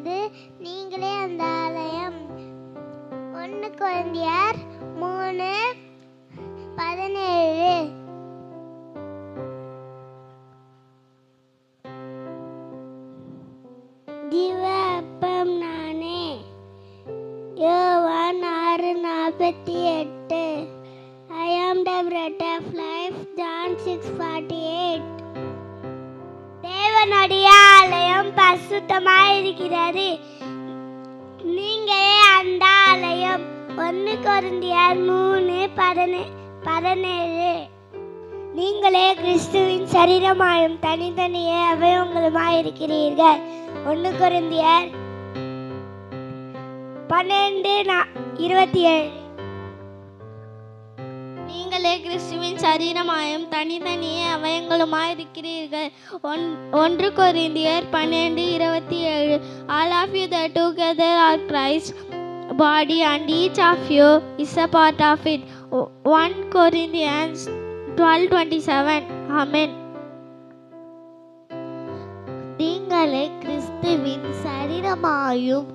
இருக்குது. நீங்களே அந்த ஆலயம். ஒன்று குழந்தையார் மூணு பதினேழு. திவ அப்பம் நானே. யோவான் ஆறு நாற்பத்தி எட்டு. I am the bread of life John six forty eight தேவனடியா ஆலயம் இருக்கிறது நீங்களே அந்த ஆலயம் ஒன்று கொருந்தியார் மூணு பதினே பதினேழு. நீங்களே கிறிஸ்துவின் சரீரமாயும் தனித்தனியே அவயவங்களுமாய் இருக்கிறீர்கள் ஒன்று கொருந்தியர் பன்னெண்டு நா- இருபத்தி ஏழு. நீங்களே கிறிஸ்துவின் சரீரமாயும் தனித்தனியே அவயங்களுமாயிருக்கிறீர்கள். ஒன் ஒன்று கொரிந்தியர் பன்னெண்டு இருபத்தி ஏழு all of you the together are Christ body and each of you is a part of it one Corinthians twelve twenty seven amen நீங்களே கிறிஸ்துவின் சரீரமாயும்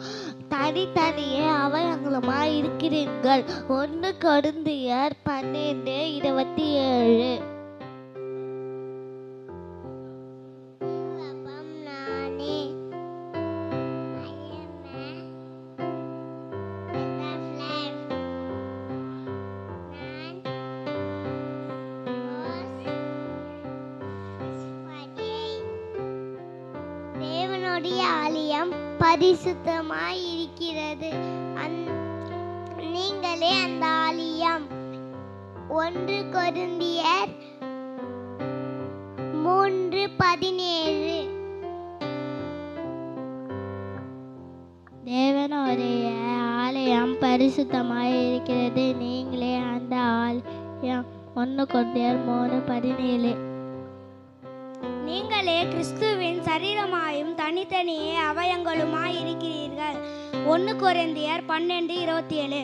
தனித்தனியே அவயங்களுமாய் இருக்கிறீர்கள் ஒன்று கொடுந்தியர் பன்னெண்டு இருபத்தி ஏழு தேவனுடைய ஆலயம் பரிசுத்தமாய் இருக்கிறது. அந்- நீங்களே அந்த ஆலயம். ஒன்று கொருந்தியர் மூன்று பதினேழு. தேவனுடைய ஆலயம் பரிசுத்தமாக இருக்கிறது. நீங்களே அந்த ஆலயம். ஒன்று கொண்டியர் மூணு பதினேழு. நீங்களே கிறிஸ்துவின் சரீரமாயும் தனித்தனியே அவயங்களுமாய் இருக்கிறீர்கள் ஒன்று குறைந்தியர் பன்னெண்டு இருபத்தி ஏழு